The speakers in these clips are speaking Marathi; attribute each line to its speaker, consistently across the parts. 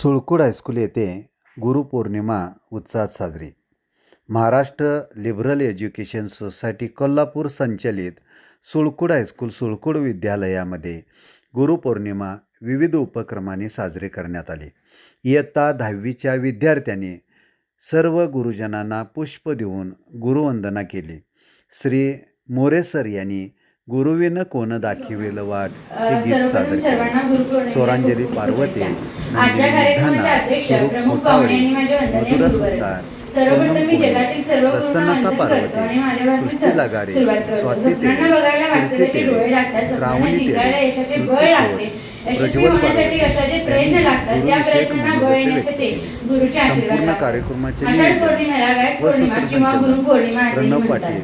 Speaker 1: सुळकूड हायस्कूल येथे गुरुपौर्णिमा उत्साहात साजरी. Maharashtra liberal education society Kolhapur संचलित सुळकूड हायस्कूल सुळकूड विद्यालयामध्ये गुरुपौर्णिमा विविध उपक्रमाने साजरे करण्यात आले. इयत्ता दहावीच्या विद्यार्थ्यांनी सर्व गुरुजनांना पुष्प देऊन गुरुवंदना केली. श्री मोरे सर यांनी गुरुविनं कोण दाखविल वाट? हे गीत सादर केले. स्वरांजली पार्वती प्रसन्नता सृष्टी लगारे स्वाती श्रावणी प्रज्वल संपूर्ण. कार्यक्रमाचे प्रणव पाटील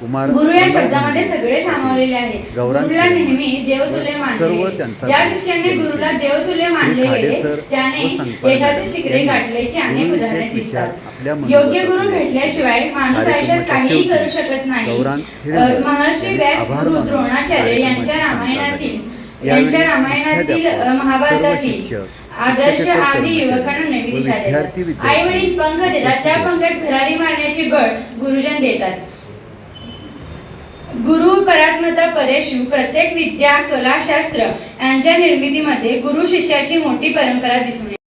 Speaker 1: कुमार
Speaker 2: गुरु या शब्दामध्ये सगळे सामावलेले आहे गुरुला नेहमी देवतुल्य
Speaker 1: व
Speaker 2: मानले ज्या शिष्याने. गुरुला देवतुल्य
Speaker 1: श्री
Speaker 2: मानले गेले त्याने यशाचे शिखरे गाठल्याची अनेक उदाहरणे दिसतात. योग्य गुरु. भेटल्याशिवाय माणूस आयुष्यात काहीही करू शकत नाही. महर्षी व्यास गुरु द्रोणाचार्य यांच्या रामायणातील यांच्या रामायणातील महाभारतातील आदर्श आधी युवकांना नवी दिशा देतात. आई वडील पंख देतात. त्या पंखात भरारी मारण्याचे बळ गुरुजन देतात. गुरु परात्मता परेशु प्रत्येक विद्या कला शास्त्र यांच्या निर्मितीमध्ये गुरु शिष्याची मोठी परंपरा दिसून येते.